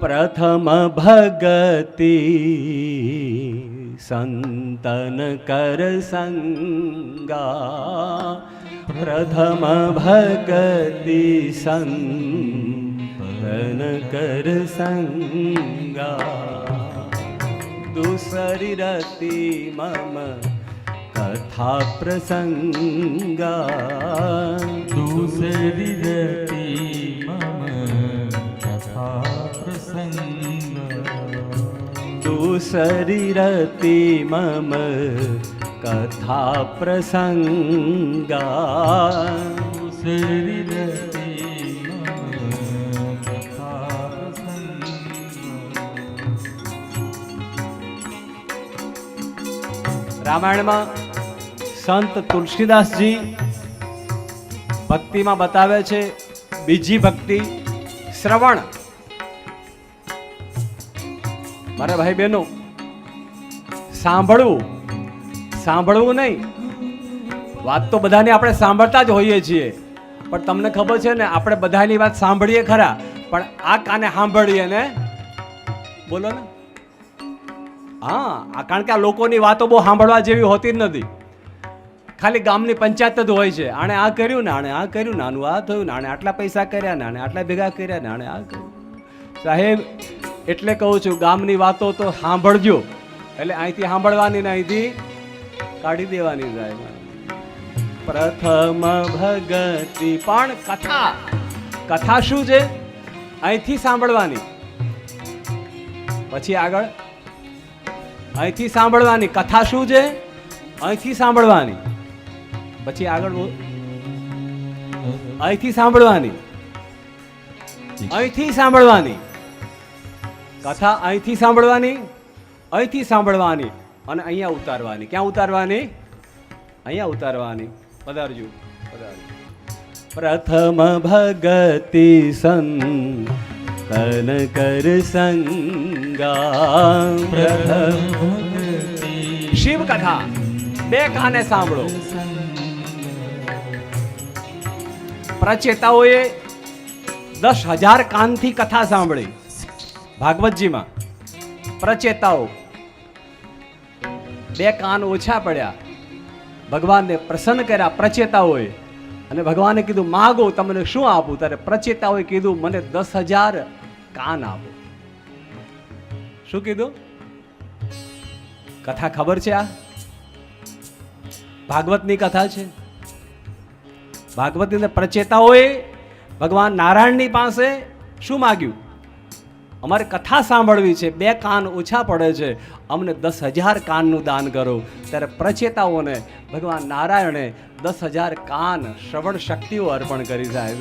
પ્રથમ ભગતિ સંતન કર સંગા. પ્રથમ ભગતિ સંતન કર સંગા. દુસરી રતિ મમ કથા પ્રસંગા. દૂસરી રતિ રતિ મમ કથા કથા પ્રસંગ રામાયણમાં સંત તુલસીદાસજી ભક્તિમાં બતાવે છે બીજી ભક્તિ શ્રવણ મારા ભાઈ બહેનો સાંભળવું સાંભળવું નહીં. વાત તો બધાની આપણે સાંભળતા જ હોઈએ છીએ. પણ તમને ખબર છે ને, આપણે બધાની વાત સાંભળીએ ખરા, પણ આ કાને સાંભળીએ ને? બોલો ને. હા કારણ કે આ લોકોની વાતો બહુ સાંભળવા જેવી હોતી જ નથી. ખાલી ગામની પંચાયત જ હોય છે. આણે આ કર્યું ને, આણે આ કર્યું ને, આનું આ થયું ને, આણે આટલા પૈસા કર્યા ને, આણે આટલા ભેગા કર્યા ને, આણે આ કર્યું. સાહેબ એટલે કહું છું ગામની વાતો તો સાંભળજો. એટલે અહીંથી સાંભળવાની ને અહીંથી કાઢી દેવાની સાહેબ. પ્રથમ ભગતિ પણ કથા. કથા શું છે? અહીંથી સાંભળવાની. પછી આગળ. અહીંથી સાંભળવાની. કથા શું છે? અહીંથી સાંભળવાની. પછી આગળ અહીંથી સાંભળવાની. અહીંથી સાંભળવાની. કથા અહીંથી સાંભળવાની અહીંથી સાંભળવાની અને અહીંયા ઉતારવાની. ક્યાં ઉતારવાની? અહીંયા ઉતારવાની. પધારજો પધારજો. પ્રથમ ભગતિ સંતન કર સંગા પ્રથમ શિવ કથા બે કાને સાંભળો. પ્રચેતાઓએ દસ હજાર કાનથી કથા સાંભળી. ભાગવતજીમાં પ્રચેતાઓ બે કાન ઓછા પડ્યા. ભગવાનને પ્રસન્ન કર્યા પ્રચેતાઓએ અને ભગવાને કીધું, માગો, તમને શું આપું? ત્યારે પ્રચેતાઓએ કીધું, મને દસ હજાર કાન આપો. શું કીધું? કથા ખબર છે આ? ભાગવતની કથા છે? ભાગવતની પ્રચેતાઓએ ભગવાન નારાયણની પાસે શું માગ્યું? અમારે કથા સાંભળવી છે, બે કાન ઓછા પડે છે, અમને દસ હજાર કાનનું દાન કરો. ત્યારે પ્રચેતાઓને, ભગવાન નારાયણે દસ હજાર કાન શ્રવણ શક્તિઓ અર્પણ કરી સાહેબ.